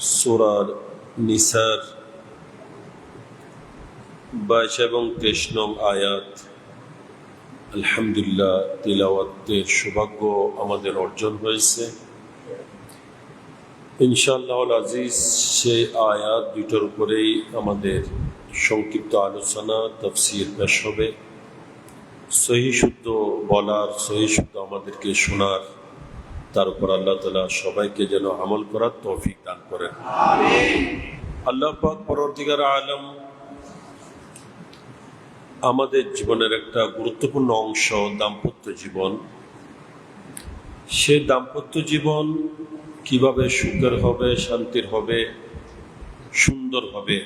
সুরার নিসার বাইশ এবং তেইশ নং আয়াত। আলহামদুলিল্লাহ তিলাওয়াতের সৌভাগ্য আমাদের অর্জন হয়েছে। ইনশাআল্লাহ আজিজ, সেই আয়াত দুইটার উপরেই আমাদের সংক্ষিপ্ত আলোচনা, তফসির পেশ হবে। সহি শুদ্ধ বলার সহি শুদ্ধ আমাদেরকে শোনার তার উপর আল্লাহ তালা সবাইকে যেন আমল করার তৌফিক দান করেন। আল্লাহ পাক পরবর্তীকার আলম আমাদের জীবনের একটা গুরুত্বপূর্ণ অংশ, দাম্পত্য জীবন। সে দাম্পত্য জীবন কীভাবে সুখের হবে, শান্তির হবে, সুন্দর হবে,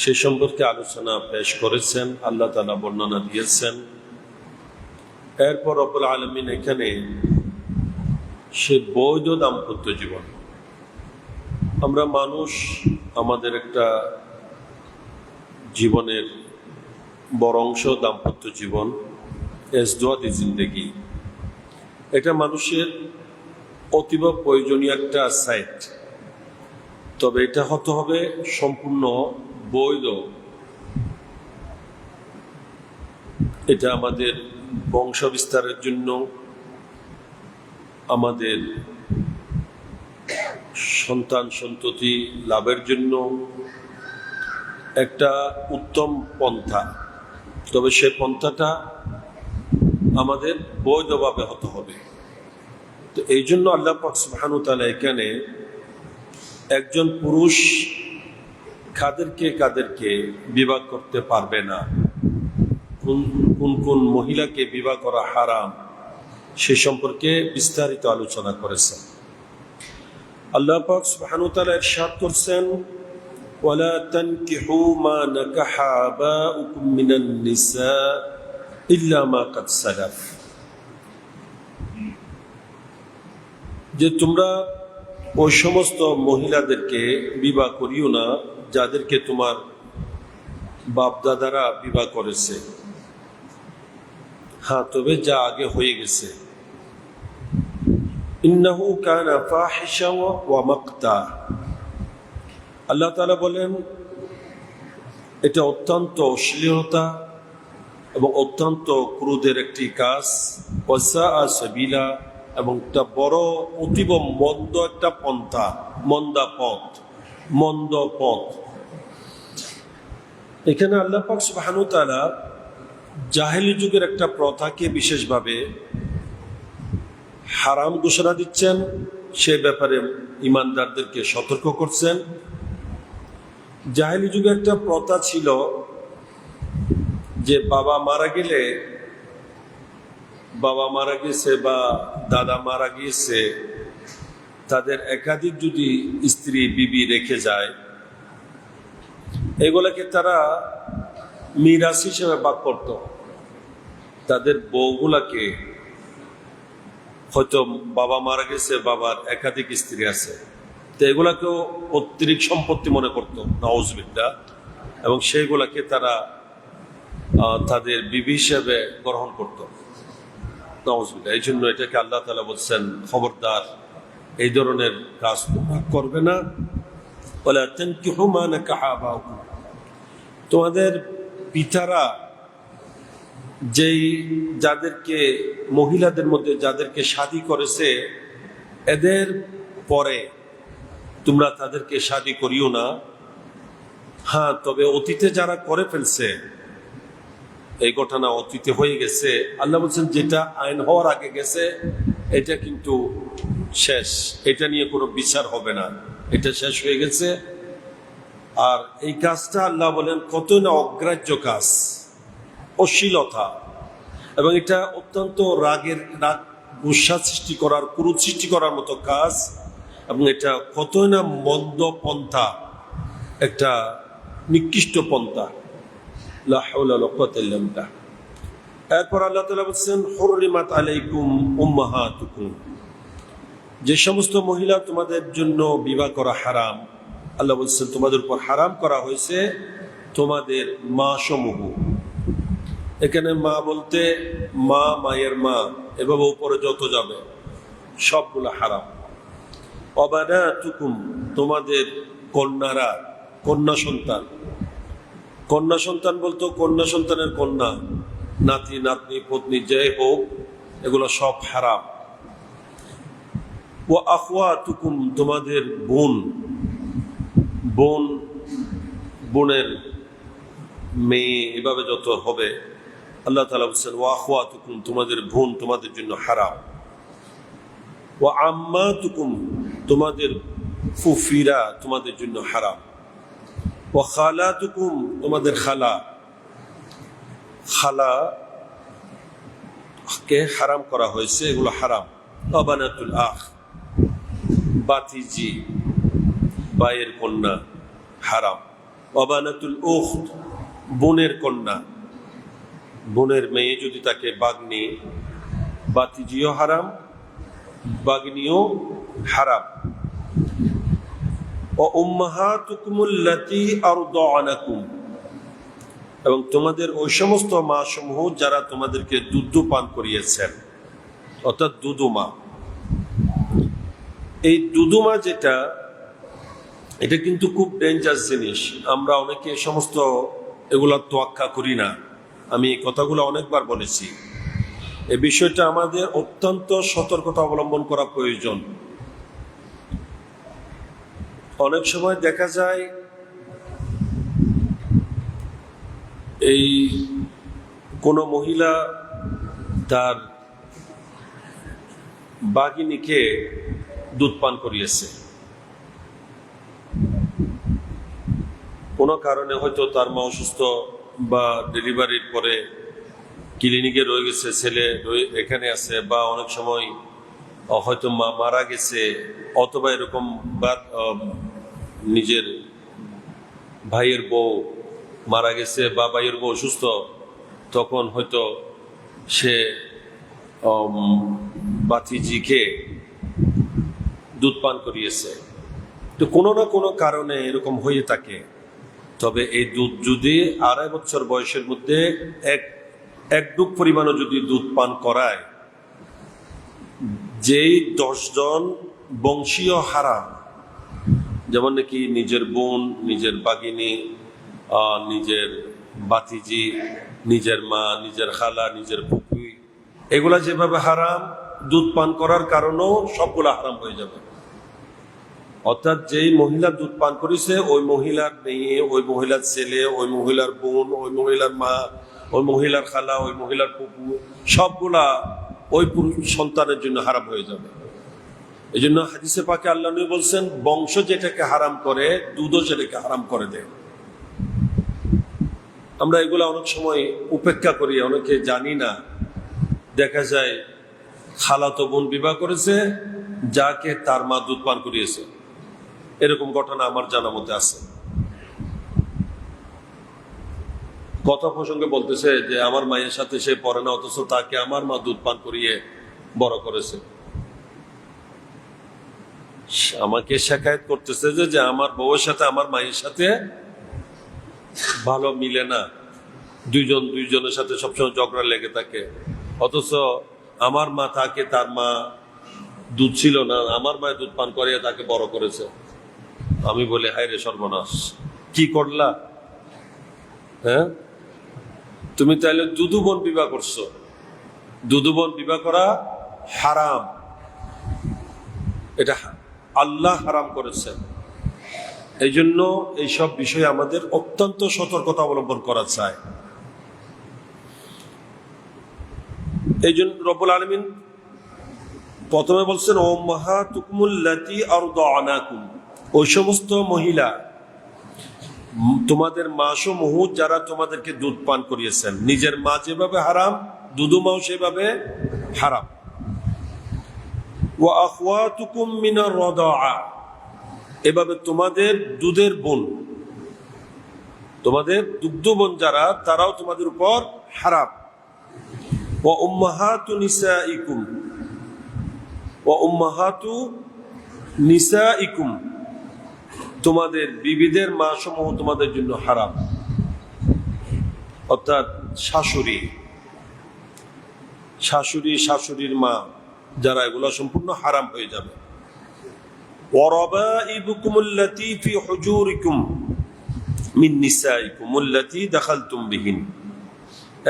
সে সম্পর্কে আলোচনা পেশ করেছেন, আল্লাহ তালা বর্ণনা দিয়েছেন। এরপর অপর আলমিন এখানে সে বৈধ দাম্পত্য জীবন। আমরা মানুষ আমাদের একটা জীবনের বড় অংশ দাম্পত্য জীবন এস দোয়াদি জিন্দেগি। এটা মানুষের অতীব প্রয়োজনীয় একটা সাইট। তবে এটা হতে হবে সম্পূর্ণ বৈধ। এটা আমাদের বংশ বিস্তারের জন্য আমাদের সন্তান সন্ততি লাভের জন্য একটা উত্তম পন্থা। তবে সে পন্থাটা আমাদের বৈধভাবে হতে হবে। তো এই জন্য আল্লাহ পাক সুবহানু তাআলা এখানে একজন পুরুষ কাদেরকে কাদেরকে বিবাহ করতে পারবে না। কোন কোন মহিলাকে বিবাহ করা হারাম, সে সম্পর্কে বিস্তারিত আলোচনা করেছেন। নিসা যে তোমরা ওই সমস্ত মহিলাদেরকে বিবাহ করিও না, যাদেরকে তোমার বাপদাদারা বিবাহ করেছে। হ্যাঁ তবে যা আগে হয়ে গেছে। আল্লাহ তাআলা বলেন, এটা অত্যন্ত অশ্লীলতা এবং অত্যন্ত ক্রোধের একটি কাজ। ওয়াসা সাবিলা এবং একটা বড়, অতীব মন্দ একটা পন্থা, মন্দা পথ, মন্দ পথ। এখানে আল্লাহ পাক সুবহানু তাআলা জাহেলি যুগের একটা প্রথাকে বিশেষভাবে হারাম ঘোষণা দিচ্ছেন, সে ব্যাপারে ইমানদারদেরকে সতর্ক করছেন। জাহেলি যুগে একটা প্রথা ছিল যে বাবা মারা গেলে, বাবা মারা গেছে বা দাদা মারা গিয়েছে, তাদের একাধিক যদি স্ত্রী, বিবি রেখে যায়, এগুলাকে তারা মিরাস হিসেবে বাদ করত তাদের বউগুলাকে হয়তো বাবা মারা গেছে, বাবার একাধিক স্ত্রী আছে। তো এগুলাকেও পৈতৃক সম্পত্তি মনে করতো নওয়াজবিদ্যা এবং সেইগুলাকে তারা তাদের বিবি হিসেবে গ্রহণ করত। নওয়াজবিদ্যা এই জন্য এটাকে আল্লাহ তালা বলছেন খবরদার। এই ধরনের কাজ করবে না। বলে তোমাদের পিতারা যেই যাদেরকে, মহিলাদের মধ্যে যাদেরকে শাদি করেছে, এদের পরে তোমরা তাদেরকে শাদি করিও না। হ্যাঁ তবে অতীতে যারা করে ফেলছে, এই ঘটনা অতীতে হয়ে গেছে। আল্লাহ বলছেন, যেটা আইন হওয়ার আগে গেছে, এটা কিন্তু শেষ। এটা নিয়ে কোনো বিচার হবে না। এটা শেষ হয়ে গেছে। আর এই কাজটা আল্লাহ বলেন, কত না অগ্রাহ্য কাজ, অশ্লীলতা। এবং এটা অত্যন্ত রাগের, রাগ, গুসা সৃষ্টি করার ক্রুদ সৃষ্টি করার মতো কাজ, এবং এটা কত না মন্দ পন্থা, একটা নিকৃষ্ট পন্থা। এরপর আল্লাহ তাআলা বলছেন, হুররিমাত আলাইকুম উম্মাহাতুকুম। যে সমস্ত মহিলা তোমাদের জন্য বিবাহ করা হারাম আল্লাহ বলছেন, তোমাদের উপর হারাম করা হয়েছে তোমাদের মা সমূহ এখানে মা বলতে, মা, মায়ের মা, এভাবে উপরে যত যাবে, সবগুলো হারাম। অবানাতুকুম তোমাদের কন্যারা, কন্যা সন্তান। কন্যা সন্তান বলতো, কন্যা সন্তানের কন্যা, নাতি, নাতনি, পত্নী যে হোক, এগুলো সব হারাম। ও আখওয়া তুকুম তোমাদের বোন বোন, বোনের মেয়ে এভাবে যত হবে, আল্লাহ তালা বলছেন ও আখওয়া তুকুম তোমাদের বোন তোমাদের জন্য হারাম। ও আম্মা তুকুম তোমাদের ফুফিরা তোমাদের জন্য হারাম। ও খালা তুকুম তোমাদের খালা। খালা কে হারাম করা হয়েছে, এগুলো হারাম। অবানাতুল আখ, বাতিজি। বায়ের কন্যা হারাম। অবানাতুল উখ বোনের কন্যা। বোনের মেয়ে যদি তাকে বাগনি, বাতিজিও হারাম, বাগনিও হারাম। ও উম্মাহাতুকুমুল্লাতি আরদানাকুম এবং তোমাদের ওই সমস্ত মা সমূহ যারা তোমাদেরকে দুধ পান করিয়েছেন, অর্থাৎ দুদুমা এই দুদুমা যেটা এটা কিন্তু খুব ডেঞ্জার জিনিস। আমরা অনেকে সমস্ত এগুলো তোয়াক্কা করি না। আমি কথাগুলো অনেকবার বলেছি। এ বিষয়টা আমাদের অত্যন্ত সতর্কতা অবলম্বন করা প্রয়োজন। অনেক সময় দেখা যায়, এই কোনো মহিলা তার বাগিনীকে দুধ পান করিয়েছে। কোনো কারণে হয়তো তার মা অসুস্থ বা ডেলিভারির পরে ক্লিনিকে রয়ে গেছে ছেলে এখানে আছে বা অনেক সময় হয়তো মা মারা গেছে অথবা এরকম বা নিজের ভাইয়ের বউ মারা গেছে বা ভাইয়ের বউ অসুস্থ তখন হয়তো সে উম, বাতিজিকে দুধ পান করিয়েছে। তো কোনো না কোনো কারণে এরকম হয়ে থাকে। তবে এই দুধ যদি আড়াই বছর বয়সের মধ্যে এক এক ডুব পরিমাণও যদি দুধ পান করায়, যেই দশজন বংশীয় হারাম যেমন নাকি নিজের বোন, নিজের বাগিনী নিজের বাতিজি, নিজের মা, নিজের খালা, নিজের পুকুই এগুলা যেভাবে হারাম, দুধ পান করার কারণেও সবগুলা হারাম হয়ে যাবে। অর্থাৎ যেই মহিলা দুধ পান করেছে ওই মহিলার মেয়ে, ওই মহিলার ছেলে, ওই মহিলার বোন, ওই মহিলার মা, ওই মহিলার খালা, ওই মহিলার পুকু সবগুলা ওই পুরুষ সন্তানের জন্য হারাম হয়ে যাবে। এই জন্য হাদিসে পাকে আল্লাহ বলছেন, বংশ যেটাকে হারাম করে, দুধও সেটাকে হারাম করে দেয়। আমরা এগুলা অনেক সময় উপেক্ষা করি, অনেকে জানি না। দেখা যায় খালাতো বোন বিবাহ করেছে, যাকে তার মা দুধ পান করিয়েছে। এরকম ঘটনা আমার জানা মধ্যে আছে। কথা প্রসঙ্গে বলতেছে যে আমার মায়ের সাথে সে পড়ে না, অথচ তাকে আমার মা দুধ পান করিয়ে বড় করেছে। আমাকে শেখায়ত করতেছে যে আমার বউয়ের সাথে আমার মায়ের সাথে ভালো মিলে না। দুইজন দুইজনের সাথে সবসময় ঝগড়া লেগে থাকে। অথচ আমার মা তাকে তার মা দুধ ছিল না, আমার মায়ের দুধ পান করিয়ে তাকে বড় করেছে। আমি বলি হায় রে সর্বনাশ, কি করলা? হ্যাঁ? তুমি তাহলে দুদুবন বিবাহ করছ। দুদুবন বিবাহ করা হারাম। এটা আল্লাহ হারাম করেছেন। এই জন্য এইসব বিষয়ে আমাদের অত্যন্ত সতর্কতা অবলম্বন করা চাই। এই জন্য রব্বুল আলমিন প্রথমে বলছেন ও মাহা তুকমুল্লাতি আর আনাকুম ওই সমস্ত মহিলা, তোমাদের মাসও মুহুদ যারা তোমাদেরকে দুধ পান করিয়েছেন, নিজের মা যেভাবে হারাম দুদু মাও সেভাবে হারাম। এভাবে তোমাদের দুধের বোন, তোমাদের দুগ্ধ বোন যারা, তারাও তোমাদের উপর হারাম। ও উম্মাহাতু নিসাইকুম ও উম্মাহাতু নিসাইকুম তোমাদের বিবিদের মা সমূহ তোমাদের জন্য হারাম। অর্থাৎ শাশুড়ি শাশুড়ি, শাশুড়ির মা, যারা এগুলো সম্পূর্ণ হারাম হয়ে যাবে।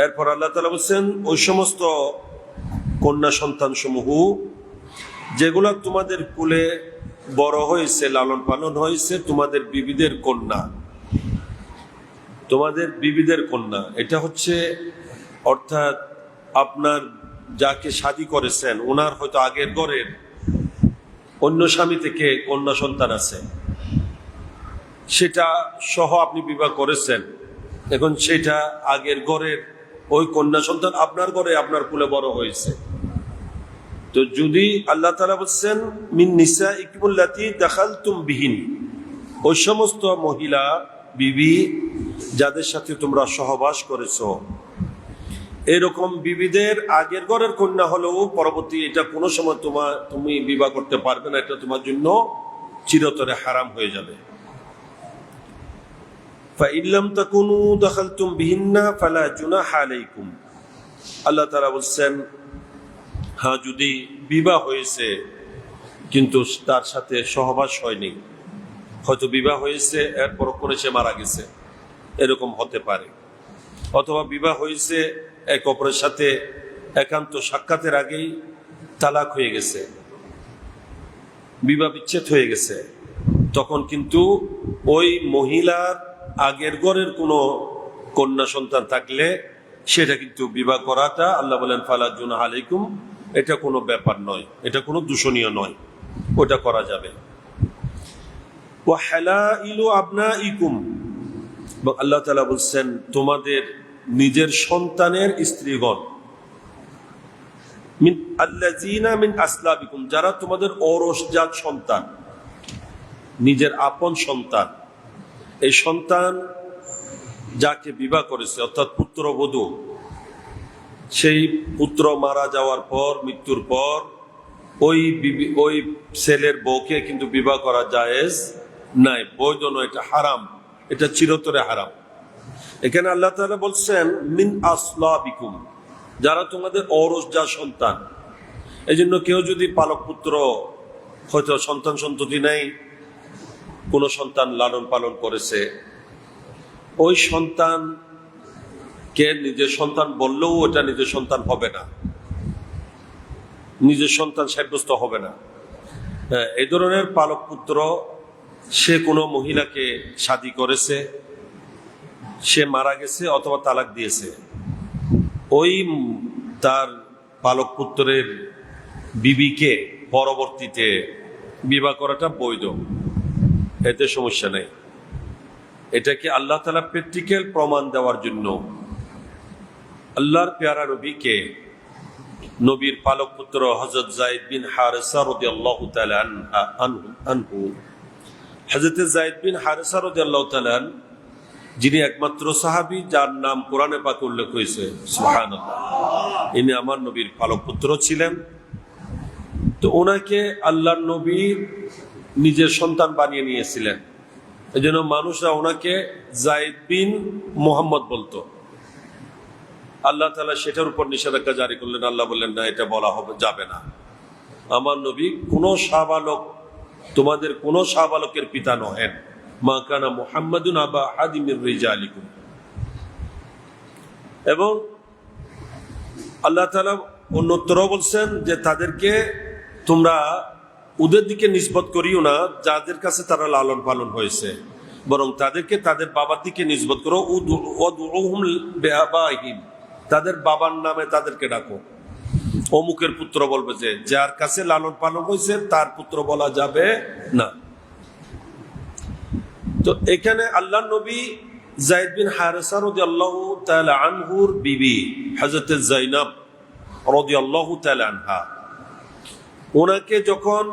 এরপর আল্লাহ তালা বলছেন, ওই সমস্ত কন্যা সন্তান সমূহ যেগুলা তোমাদের কুলে বড় হয়েছে, লালন পালন হয়েছে, তোমাদের বিবিদের কন্যা। তোমাদের বিবিদের কন্যা। এটা হচ্ছে, অর্থাৎ আপনার যাকে শাদি করেছেন ওনার হয়তো আগের ঘরের অন্য স্বামী থেকে কন্যা সন্তান আছে। সেটা সহ আপনি বিবাহ করেছেন। এখন সেটা আগের ঘরের ওই কন্যা সন্তান আপনার ঘরে, আপনার কুলে বড় হয়েছে। তো যদি আল্লাহ তালা বলছেন, মিন নিসা ইকিমুল্লাতি দেখাল বিহীন। ওই সমস্ত মহিলা, বিবি, যাদের সাথে তোমরা সহবাস করেছ। এরকম বিবিদের আগের ঘরের কন্যা হলেও পরবর্তী এটা কোনো সময় তোমার তুমি বিবাহ করতে পারবে না, এটা তোমার জন্য চিরতরে হারাম হয়ে যাবে। ফাইল্লাম আল্লাহ তাআলা বলছেন যদি বিবাহ হয়েছে, কিন্তু তার সাথে সহবাস হয়নি, হয়তো বিবাহ হয়েছে, এরপর করে সে মারা গেছে, এরকম হতে পারে। অথবা বিবাহ হয়েছে, এক অপরের সাথে একান্ত সাক্ষাতের আগেই তালাক হয়ে গেছে, বিবাহ বিচ্ছেদ হয়ে গেছে, তখন কিন্তু ওই মহিলার আগের ঘরের কোনো কন্যা সন্তান থাকলে সেটা কিন্তু বিবাহ করাটা আল্লাহ বলেন, ফালা জুনা আলাইকুম এটা কোনো ব্যাপার নয়। এটা কোনো দূষণীয় নয়। ওটা করা যাবে। ও হেলা ইকুম আল্লাহ তালা বলছেন, তোমাদের নিজের সন্তানের স্ত্রীগণ। যারা তোমাদের ঔরসজাত সন্তান, নিজের আপন সন্তান। এই সন্তান যাকে বিবাহ করেছে, অর্থাৎ পুত্রবধূ সেই পুত্র মারা যাওয়ার পর, মৃত্যুর পর, ওই ওই ছেলের বউকে কিন্তু বিবাহ করা জায়েজ নাই। বৈধ নয় এটা হারাম। এটা চিরতরে হারাম। এখানে আল্লাহ তাআলা বলছেন, মিন আসলাবিকুম যারা তোমাদের অরস যা সন্তান। এই জন্য কেউ যদি পালক পুত্র, হয়তো সন্তান সন্ততি নেই, কোনো সন্তান লালন পালন করেছে। ওই সন্তান কে নিজের সন্তান বললেও ওটা নিজের সন্তান হবে না। নিজের সন্তান সাব্যস্ত হবে না। হ্যাঁ, এই ধরনের পালক পুত্র সে কোনো মহিলাকে শাদি করেছে সে মারা গেছে অথবা তালাক দিয়েছে। ওই তার পালক পুত্রের বিবিকে পরবর্তীতে বিবাহ করাটা বৈধ। এতে সমস্যা নেই। এটাকে আল্লাহ তালা প্র্যাকটিক্যাল প্রমাণ দেওয়ার জন্য আল্লাহর পেয়ারা নবীকে নবীর পালক পুত্র হজরত জাইদ বিন হারেসা আল্লাহ হজরত জাইদ বিন হারেসা আল্লাহ তালান যিনি একমাত্র সাহাবি, যার নাম কোরআনে পাকে উল্লেখ হয়েছে সুহান ইনি আমার নবীর পালক পুত্র ছিলেন। তো ওনাকে আল্লাহর নবী নিজের সন্তান বানিয়ে নিয়েছিলেন। এই জন্য মানুষরা ওনাকে জাইদ বিন মোহাম্মদ বলতো। আল্লাহ তালা সেটার উপর নিষেধাজ্ঞা জারি করলেন। আল্লাহ বললেন, না, এটা বলা হবে, যাবে না। আমার নবী কোনো শাহবালক, তোমাদের কোনো শাহবালকের পিতা নহেন। মা কানা মোহাম্মদুন আবা হাদিমির রিজা আলিকুম এবং আল্লাহ তালা অন্যত্র বলছেন যে, তাদেরকে তোমরা ওদের দিকে নিষ্পত করিও না, যাদের কাছে তারা লালন পালন হয়েছে। বরং তাদেরকে তাদের বাবার দিকে নিষ্পত করো। বিআবাইহিম। তাদের বাবার নামে তাদেরকে ডাকো। অমুকের পুত্র বলবে যে, যার কাছে লালন পালন হয়েছে তার পুত্র বলা যাবে না। তো এখানে আল্লাহ নবী জাইদ বিন হারেসা রদি বিবি হজরত জাইনাব রদি আল্লাহ আনহা, ওনাকে যখন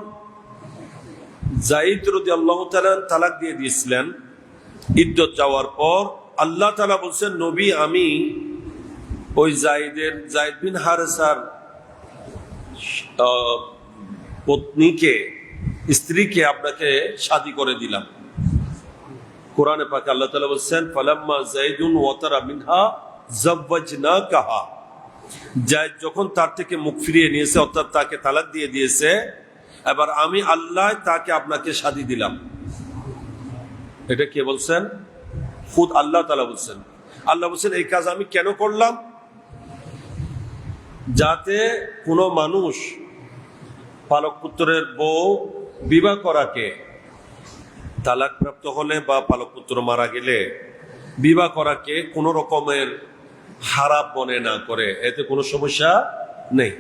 জাইদ রদি আল্লাহ তালাক দিয়ে দিয়েছিলেন ইদ্যত যাওয়ার পর আল্লাহ তালা বলছেন, নবী, আমি ওই জাইদের, জাইদ বিন হারেসার পত্নীকে, স্ত্রীকে আপনাকে শাদি করে দিলাম। কোরআনে পাকে আল্লাহ তালা বলছেন, ফালাম্মা জাইদুন ওয়াতারা মিনহা জাওয়াজনা কাহা জায়দ যখন তার থেকে মুখ ফিরিয়ে নিয়েছে, অর্থাৎ তাকে তালাক দিয়ে দিয়েছে, এবার আমি আল্লাহ তাকে আপনাকে শাদি দিলাম। এটা কে বলছেন? খুদ আল্লাহ তালা বলছেন। আল্লাহ বলছেন, এই কাজ আমি কেন করলাম? যাতে কোনো মানুষ পালক পুত্রের বউ বিবাহ করাকে তালাকপ্রাপ্ত হলে বা পালক পুত্র মারা গেলে বিবাহ করাকে কোনো রকমের হারাপ মনে না করে, এতে কোনো সমস্যা নেই।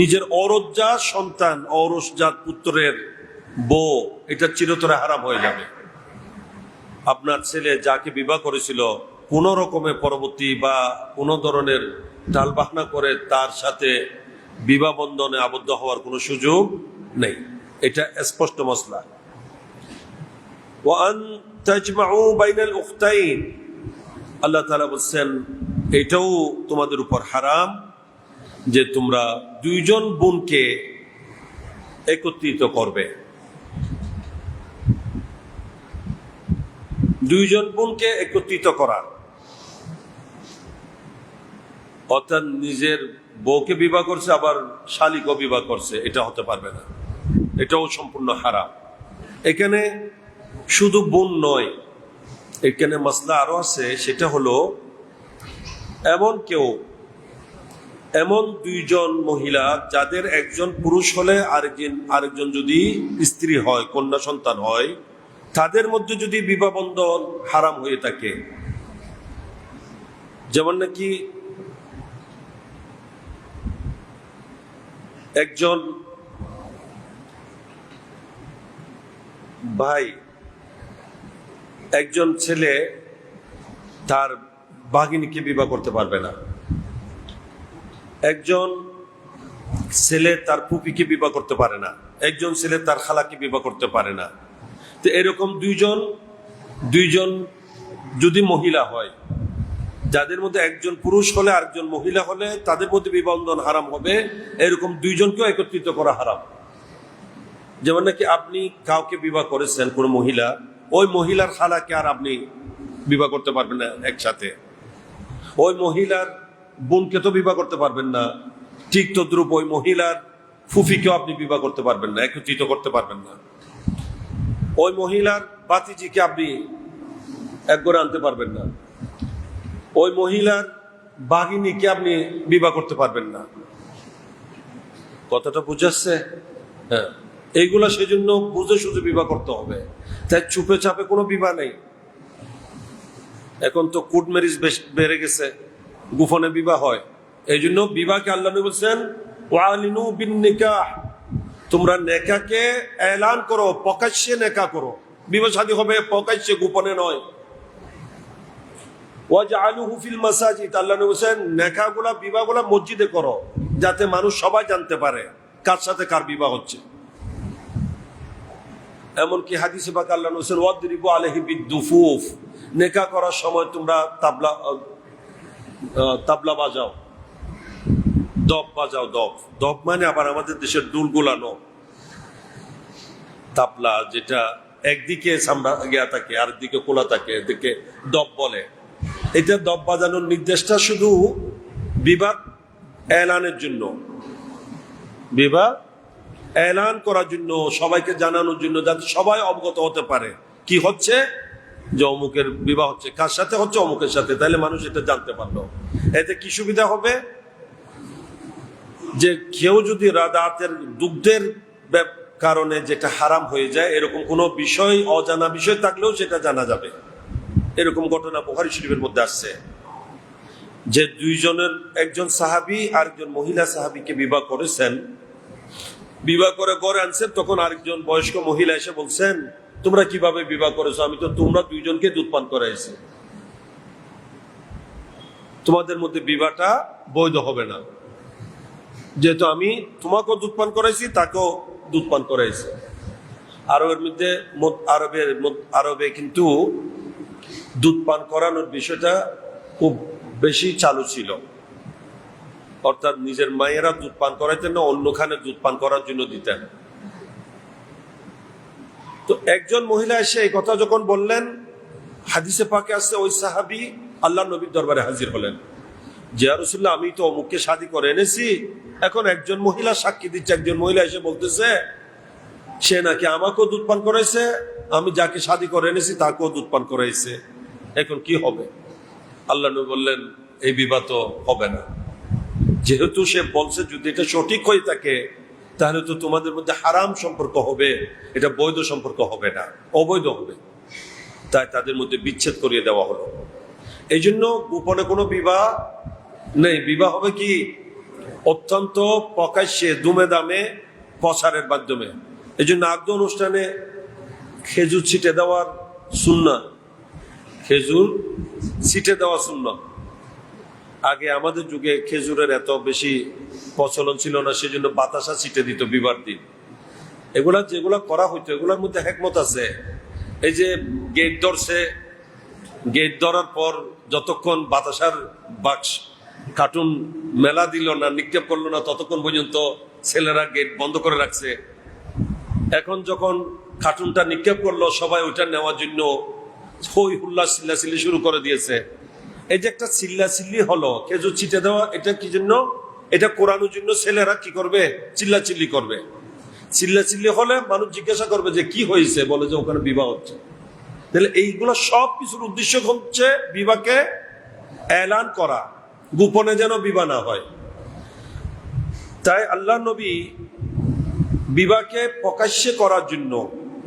নিজের অরজ্জাত সন্তান অরসজাত পুত্রের বউ, এটা চিরতরে হারাম হয়ে যাবে। আপনার ছেলে যাকে বিবাহ করেছিল, কোন রকমের পরবর্তী বা কোনো ধরনের টালবাহনা করে তার সাথে বিবাহ বন্ধনে আবদ্ধ হওয়ার কোনো সুযোগ নেই। এটা স্পষ্ট মশলা আল্লাহ তাআলা বলছেন, এটাও তোমাদের উপর হারাম যে তোমরা দুইজন বোনকে একত্রিত করবে। দুইজন বোনকে একত্রিত করা অর্থাৎ নিজের বউকে বিবাহ করছে, আবার শালিকও বিবাহ করছে, এটা হতে পারবে না। এটাও সম্পূর্ণ হারাম। এখানে শুধু বোন নয়, এখানে মাসলা আরও আছে, সেটা হলো এমন কেউ, এমন দুইজন মহিলা, যাদের একজন পুরুষ হলে আরেকজন আরেকজন যদি স্ত্রী হয়, কন্যা সন্তান হয়, তাদের মধ্যে যদি বিবাহ বন্ধন হারাম হয়ে থাকে, যেমন নাকি একজন ভাই, একজন ছেলে তার বাঘিনীকে বিবাহ করতে পারবে না। একজন ছেলে তার পুপিকে বিবাহ করতে পারে না। একজন ছেলে তার খালাকে বিবাহ করতে পারে না। তো এরকম দুইজন দুইজন যদি মহিলা হয় যাদের মধ্যে একজন পুরুষ হলে আরেকজন মহিলা হলে তাদের মধ্যে বিবন্ধন হারাম হবে। এরকম দুইজনকেও একত্রিত করা হারাম। যেমন নাকি আপনি কাউকে বিবাহ করেছেন কোনো মহিলা, ওই মহিলার খালাকে আর আপনি বিবাহ করতে পারবেন না একসাথে। ওই মহিলার বোনকে তো বিবাহ করতে পারবেন না। ঠিক তদ্রুপ ওই মহিলার ফুফিকেও আপনি বিবাহ করতে পারবেন না, একত্রিত করতে পারবেন না। ওই মহিলার বাতিজিকে আপনি এক করে আনতে পারবেন না। ওই মহিলার বাঘিনীকে আপনি বিবাহ করতে পারবেন না? কথাটা বুঝাচ্ছে হ্যাঁ। এইগুলা সেজন্য বুঝে সুঝে বিবাহ করতে হবে। তাই চুপে চাপে কোনো বিবাহ নেই। এখন তো কোর্ট ম্যারেজ বেড়ে গেছে। গুফনে বিবাহ হয়। এই জন্য বিবাহকে আল্লাহ বলছেন, ওয়ালিনু বিন নিকাহ। তোমরা নেকাকে এলান করো, প্রকাশ্যে নেকা করো। বিবাহ শাদী হবে, প্রকাশ্যে গোপনে নয়। মাসাজিদ, আল্লাহ বলছেন, নেকাগুলা, বিবাহগুলা মসজিদে করো, যাতে মানুষ সবাই জানতে পারে কার সাথে কার বিবাহ হচ্ছে। এমনকি হাদিসে পাক আল্লাহ বলছেন, ওয়াদরিবু আলাইহি বিদুফুফ, নেকা করার সময় তোমরা তাবলা তাবলা বাজাও। দব বাজাও, দব। দব মানে আবার আমাদের দেশের দুলগুলানো তাবলা যেটা একদিকে সামরা গিয়া থাকে, আরেকদিকে কোলা থাকে, এদিকে দব বলে। এটা দব বাজানোর নির্দেশটা শুধু বিবাদ এলানের জন্য। বিবাহ এলান করার জন্য, সবাইকে জানানোর জন্য যাতে সবাই অবগত হতে পারে। কি হচ্ছে? যে অমুকের বিবাহ হচ্ছে। কার সাথে হচ্ছে? অমুকের সাথে। তাহলে মানুষ এটা জানতে পারল। এতে কি সুবিধা হবে? যে কেউ যদি রাদাতের দুগ্ধের কারণে যেটা হারাম হয়ে যায়, এরকম কোনো বিষয়, অজানা বিষয় থাকলেও সেটা জানা যাবে। এরকম ঘটনা বুহারি শরীফের মধ্যে আসছে যে দুইজনের একজন সাহাবি আর একজন মহিলা সাহাবিকে বিবাহ করেছেন। বিবাহ করে ঘরে আনছেন, তখন আরেকজন বয়স্ক মহিলা এসে বলছেন, তোমরা কীভাবে বিবাহ করেছ? আমি তো তোমরা দুইজনকে দুধ পান করাইছি। তোমাদের মধ্যে বিবাহটা বৈধ হবে না। যেহেতু আমি তোমাকেও দুধ পান করাইছি, তাকেও দুধ পান করাইছি। আরবের মধ্যে, আরবের আরবে কিন্তু দুধ পান করানোর বিষয়টা খুব বেশি চালু ছিল। অর্থাৎ নিজের মায়েরা দুধ পান করাইতেন না, অন্যখানে দুধ পান করার জন্য দিতেন। তো একজন মহিলা এসে এই কথা যখন বললেন, হাদিসে পাকে আসছে ওই সাহাবি আল্লাহ নবীর দরবারে হাজির হলেন। জিয়া রসুল্লাহ আমি তো অমুককে শাদি করে এনেছি। এখন একজন মহিলা সাক্ষী দিচ্ছে, একজন মহিলা এসে বলতেছে, সে নাকি আমাকেও দুধ পান করাইছে, আমি যাকে শাদি করে এনেছি তাকেও দুধ পান করাইছে। এখন কি হবে? আল্লাহ বললেন, এই বিবাহ তো হবে না। যেহেতু সে বলছে যদি এটা সঠিক হয়ে থাকে, তাহলে তো তোমাদের মধ্যে হারাম সম্পর্ক হবে, এটা বৈধ সম্পর্ক হবে না, অবৈধ হবে। তাই তাদের মধ্যে বিচ্ছেদ করিয়ে দেওয়া হলো। এই জন্য গোপনে কোনো বিবাহ নেই। বিবাহ হবে কি? অত্যন্ত প্রকাশ্যে, দুমে দামে, প্রচারের মাধ্যমে। এই জন্য আগ্ধ অনুষ্ঠানে খেজুর ছিটে দেওয়ার শূন্য খেজুর ছিটে দেওয়া শূন্য আগে আমাদের যুগে খেজুরের এত বেশি প্রচলন ছিল না, সেজন্য বাতাসা ছিটে দিত বিবার দিন। এগুলা যেগুলা করা হইতো, এগুলোর মধ্যে হেকমত আছে। এই যে গেট ধরছে, গেট ধরার পর যতক্ষণ বাতাসার বাক্স কার্টুন মেলা দিল না, নিক্ষেপ করল না, ততক্ষণ পর্যন্ত ছেলেরা গেট বন্ধ করে রাখছে। এখন যখন কার্টুনটা নিক্ষেপ করল, সবাই ওইটা নেওয়ার জন্য হই হুল্লা শুরু করে দিয়েছে। এই যে একটা চিল্লাচিল্লি হলো, খেজুর ছিটে দেওয়া, এটা কি জন্য? এটা কোরআনের জন্য ছেলেরা কি করবে? চিল্লাচিল্লি করবে। চিল্লাচিল্লি হলে মানুষ জিজ্ঞাসা করবে যে কি হয়েছে? বলে যে ওখানে বিবাহ হচ্ছে। তাহলে এইগুলো সব কিছুর উদ্দেশ্য হচ্ছে বিবাহকে এলান করা, গোপনে যেন বিবাহ না হয়। তাই আল্লাহ নবী বিবাহকে প্রকাশ্যে করার জন্য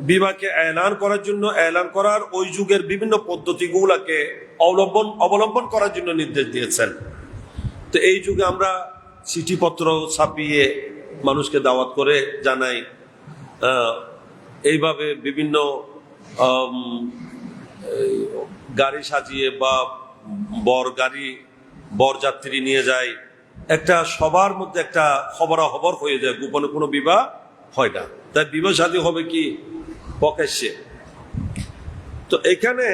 বিবাহকে এলান করার জন্য, এলান করার ওই যুগের বিভিন্ন পদ্ধতিগুলাকে অবলম্বন অবলম্বন করার জন্য নির্দেশ দিয়েছেন। তো এই যুগে আমরা চিঠিপত্র ছাপিয়ে মানুষকে দাওয়াত করে জানাই এইভাবে বিভিন্ন গাড়ি সাজিয়ে বা বর গাড়ি বরযাত্রী নিয়ে যায়, একটা সবার মধ্যে একটা খবরাখবর হয়ে যায়, গোপনে কোনো বিবাহ হয় না। তাই বিবাহ শাদী হবে কি? প্রকাশ্যে তো এখানে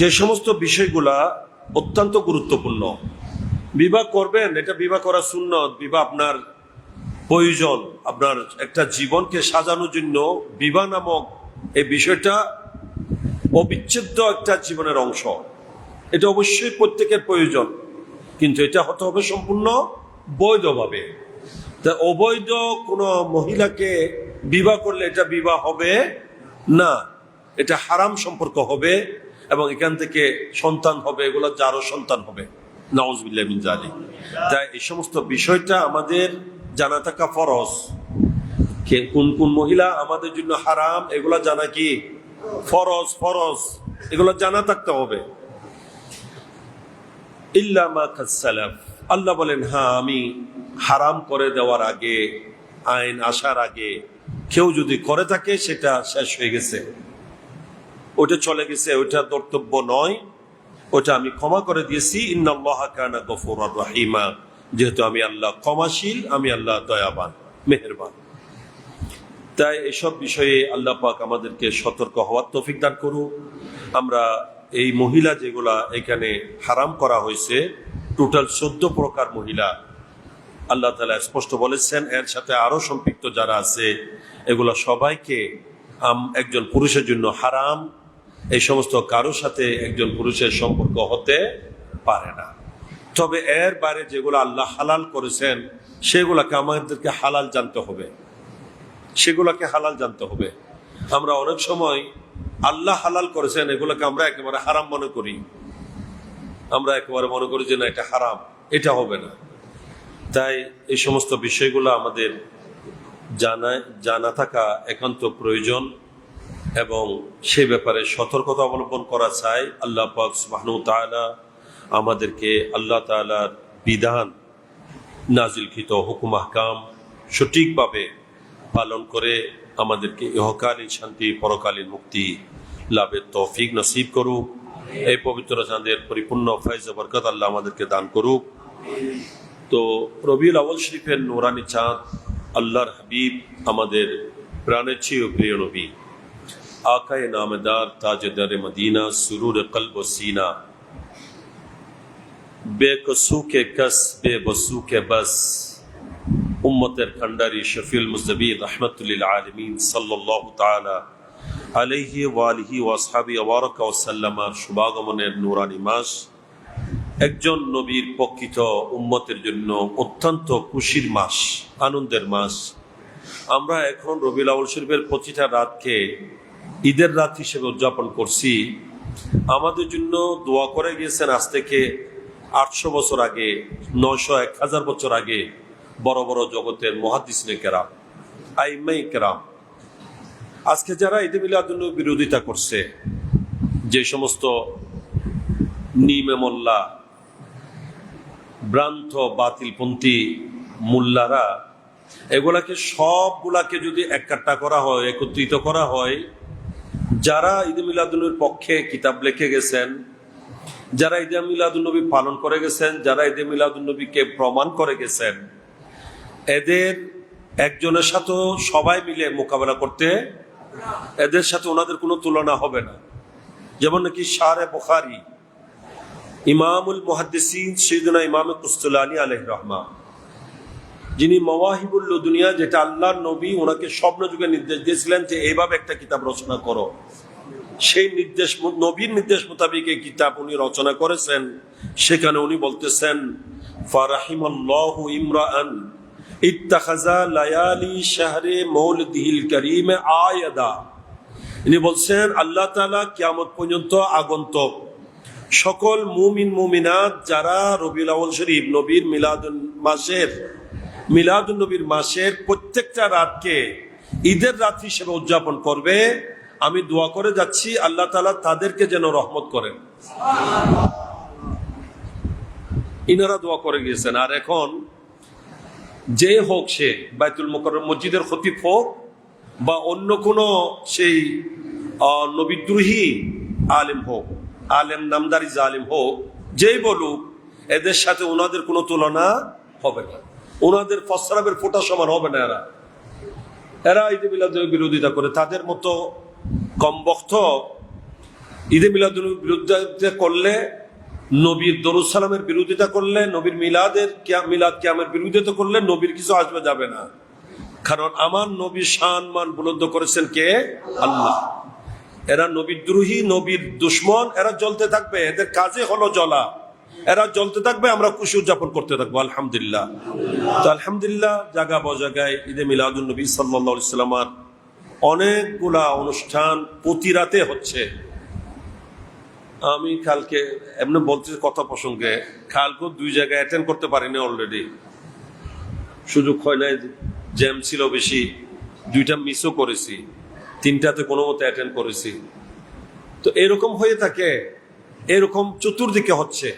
যে সমস্ত বিষয়গুলা অত্যন্ত গুরুত্বপূর্ণ। বিবাহ করবেন, এটা বিবাহ করা শূন্য বিবাহ আপনার প্রয়োজন, আপনার একটা জীবনকে সাজানোর জন্য বিবাহ নামক এই বিষয়টা অবিচ্ছেদ্য একটা জীবনের অংশ। এটা অবশ্যই প্রত্যেকের প্রয়োজন, কিন্তু এটা হতে হবে সম্পূর্ণ বৈধভাবে। তা অবৈধ কোনো মহিলাকে বিবাহ করলে এটা বিবাহ হবে না, এটা হারাম সম্পর্ক হবে এবং এখান থেকে সন্তান হবে, এগুলো যারও সন্তান হবে। মিন তাই এই সমস্ত বিষয়টা আমাদের জানা থাকা ফরজ। কোন কোন মহিলা আমাদের জন্য হারাম, এগুলা জানা কি? ফরজ ফরজ। এগুলো জানা থাকতে হবে। আল্লাহ বলেন হ্যাঁ আমি হারাম করে দেওয়ার আগে, আইন আসার আগে কেউ যদি করে থাকে, সেটা শেষ হয়ে গেছে। ওটা চলে গেছে ওটা দর্তব্য নয়। ওটা আমি ক্ষমা করে দিয়েছি। রাহিমা। যেহেতু আমি আল্লাহ ক্ষমাশীল, আমি আল্লাহ দয়াবান, মেহেরবান। তাই এসব বিষয়ে আল্লাহ পাক আমাদেরকে সতর্ক হওয়ার তৌফিক দান করুক আমরা এই মহিলা যেগুলা এখানে হারাম করা হয়েছে, টোটাল চোদ্দ প্রকার মহিলা আল্লাহ তালা স্পষ্ট বলেছেন। এর সাথে আরও সম্পৃক্ত যারা আছে এগুলা সবাইকে একজন পুরুষের জন্য হারাম। এই সমস্ত কারোর সাথে একজন পুরুষের সম্পর্ক হতে পারে না। তবে এর বাইরে যেগুলো আল্লাহ হালাল করেছেন, সেগুলাকে আমাদেরকে হালাল জানতে হবে। সেগুলোকে হালাল জানতে হবে। আমরা অনেক সময় আল্লাহ হালাল করেছেন, এগুলোকে আমরা একেবারে হারাম মনে করি। আমরা একেবারে মনে করি যে না, এটা হারাম, এটা হবে না। তাই এই সমস্ত বিষয়গুলো আমাদের জানা জানা থাকা একান্ত প্রয়োজন এবং সে ব্যাপারে সতর্কতা অবলম্বন করা চাই। আল্লাহ পাক সুবহানাহু ওয়া তাআলা আমাদেরকে আল্লাহ তাআলার বিধান নাজিলকৃত হুকুম আহকাম সঠিকভাবে পালন করে আমাদেরকে ইহকালীন শান্তি, পরকালীন মুক্তি লাভের তৌফিক নসিব করুক। এই পবিত্র চাঁদের পরিপূর্ণ ফাইজ বরকত আল্লাহ আমাদেরকে দান করুক। তো রবিউল আউল শরীফের নোরানি চাঁদ আল্লাহর হাবিব আমাদের প্রাণের চেয়েও প্রিয় নবী আকায় নামদার তাজদার মদিনা সুরুর কলব সিনা বেকসু কে কস বেবসু কে বস উম্মতের খান্ডারি শফিউল মুজবির রহমতুল্লিল আলমিন সাল্লাহ তালা আলহি ওয়ালিহি ওয়াসহাবি আবারক ওসাল্লামার শুভাগমনের নুরানি মাস একজন নবীর প্রকৃত উম্মতের জন্য অত্যন্ত খুশির মাস, আনন্দের মাস। আমরা এখন রবিউল আউল শরীফের পঁচিশটা রাতকে ঈদের রাত হিসেবে উদযাপন করছি। আমাদের জন্য দোয়া করে গিয়েছেন আজ থেকে আটশো বছর আগে, নয়শো এক হাজার বছর আগে বড় বড় জগতের মহাদিসনে কেরাম আইমাই কেরাম। আজকে যারা ঈদে মিলাদুল বিরোধিতা করছে, যে সমস্ত নিমে মোল্লা ভ্রান্ত বাতিলপন্থী মোল্লারা, এগুলাকে সবগুলাকে যদি একাট্টা করা হয়, একত্রিত করা হয়, যারা ঈদে মিলাদুলের পক্ষে কিতাব লিখে গেছেন, যারা ঈদে মিলাদুলনবী পালন করে গেছেন, যারা ঈদে মিলাদুলনবীকে প্রমাণ করে গেছেন, এদের একজনের সাথে সবাই মিলে মোকাবেলা করতে এদের সাথে ওনাদের কোনো তুলনা হবে না। যেমন নাকি শারে বুখারি ইমামুল মুহাদ্দিসিন সৈয়দনা ইমাম কুস্তুলানি আলহ রহমা যিনি মওয়াহিবুল দুনিয়া, যেটা আল্লাহর নবী ওনাকে স্বপ্ন যুগে নির্দেশ দিয়েছিলেন যে এইভাবে একটা কিতাব রচনা করো। সেই নির্দেশ নবীর নির্দেশ মোতাবেক এই কিতাব উনি রচনা করেছেন। সেখানে উনি বলতেছেন লায়ালি শাহরে ইনি বলছেন, আল্লাহ তাআলা কিয়ামত পর্যন্ত আগন্তক সকল মুমিন মুমিনাত যারা রবিউল আউয়াল শরীফ নবীর মিলাদুন মাসের মিলাদুল নবীর মাসের প্রত্যেকটা রাতকে ঈদের রাত হিসেবে উদযাপন করবে। আমি দোয়া করে যাচ্ছি, আল্লাহ তালা তাদেরকে যেন রহমত করেন। ইনারা দোয়া করে গিয়েছেন। আর এখন যে হোক সে, বাইতুল মোকরম মসজিদের খতিব হোক বা অন্য কোনো সেই নবিদ্রোহী আলেম হোক আলেম নামদারি জালিম হোক, যেই বলুক, এদের সাথে ওনাদের কোনো তুলনা হবে না। ওনাদের ফসরাবের ফোটা সমান হবে না এরা। এরা ঈদে মিলাদের বিরোধিতা করে। তাদের মতো কম বক্ত ঈদে মিলাদুল বিরোধিতা করলে, নবীর দরুদ সালামের বিরোধিতা করলে, নবীর মিলাদের মিলাদ কিয়ামের বিরোধিতা করলে নবীর কিছু আসবে যাবে না। কারণ আমার নবী শান মান বুলন্দ করেছেন কে? আল্লাহ। এরা নবীর দ্রোহী, নবীর দুশ্মন, এরা জ্বলতে থাকবে, এদের কাজে হলো জ্বলা। এরা জ্বলতে থাকবে, আমরা খুশি উদযাপন করতে থাকব, আলহামদুলিল্লাহ। তো আলহামদুলিল্লাহ জাগা বজাগায় ঈদে মিলাদুল নবী সাল্লাহ সাল্লামার অনেকগুলা অনুষ্ঠান প্রতি রাতে হচ্ছে। আমি কালকে এমনি বলতে কথা প্রসঙ্গে, কালকেও দুই জায়গায় অ্যাটেন্ড করতে পারিনি অলরেডি সুযোগ হয় নাই জ্যাম ছিল বেশি, দুইটা মিসও করেছি। তিনটাতে কোনো মতে অ্যাটেন্ড করেছি। তো এরকম হয়ে থাকে এরকম চতুর্দিকে হচ্ছে।